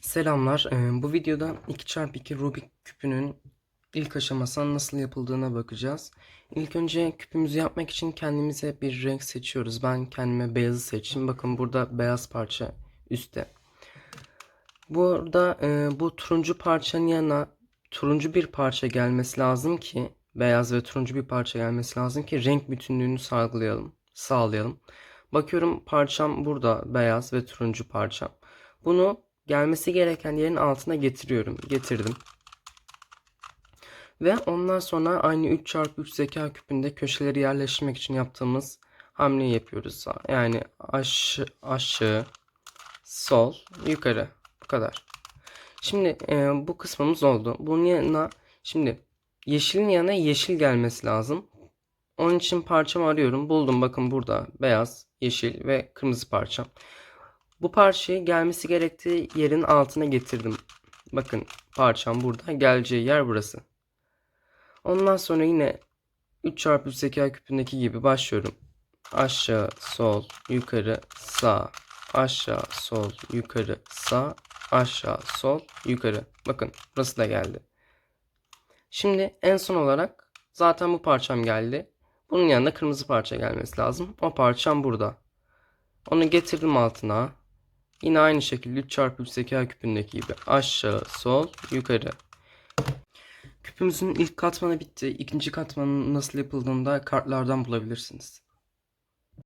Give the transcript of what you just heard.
Selamlar. Ee, Bu videoda 2x2 Rubik küpünün ilk aşamasının nasıl yapıldığına bakacağız. İlk önce küpümüzü yapmak için kendimize bir renk seçiyoruz. Ben kendime beyazı seçtim. Bakın burada beyaz parça üstte. Burada e, bu turuncu parçanın yanına turuncu bir parça gelmesi lazım ki beyaz ve turuncu bir parça gelmesi lazım ki renk bütünlüğünü sağlayalım. Sağlayalım. Bakıyorum parçam burada beyaz ve turuncu parçam. Bunu gelmesi gereken yerin altına getiriyorum. Getirdim. Ve ondan sonra aynı 3x3 zeka küpünde köşeleri yerleştirmek için yaptığımız hamleyi yapıyoruz. Yani aşağı, aşağı sol, yukarı. Bu kadar. Şimdi e, bu kısmımız oldu. Bunun yanına şimdi yeşilin yanına yeşil gelmesi lazım. Onun için parçamı arıyorum. Buldum bakın burada beyaz, yeşil ve kırmızı parçam. Bu parçayı gelmesi gerektiği yerin altına getirdim. Bakın parçam burada. Geleceği yer burası. Ondan sonra yine 3x3 zeka küpündeki gibi başlıyorum. Aşağı, sol, yukarı, sağ, aşağı, sol, yukarı, sağ, aşağı, sol, yukarı. Bakın burası da geldi. Şimdi en son olarak zaten bu parçam geldi. Bunun yanında kırmızı parça gelmesi lazım. O parçam burada. Onu getirdim altına. Yine aynı şekilde 3x3 zeka küpündeki gibi aşağı, sol, yukarı. Küpümüzün ilk katmanı bitti. İkinci katmanın nasıl yapıldığını da kartlardan bulabilirsiniz.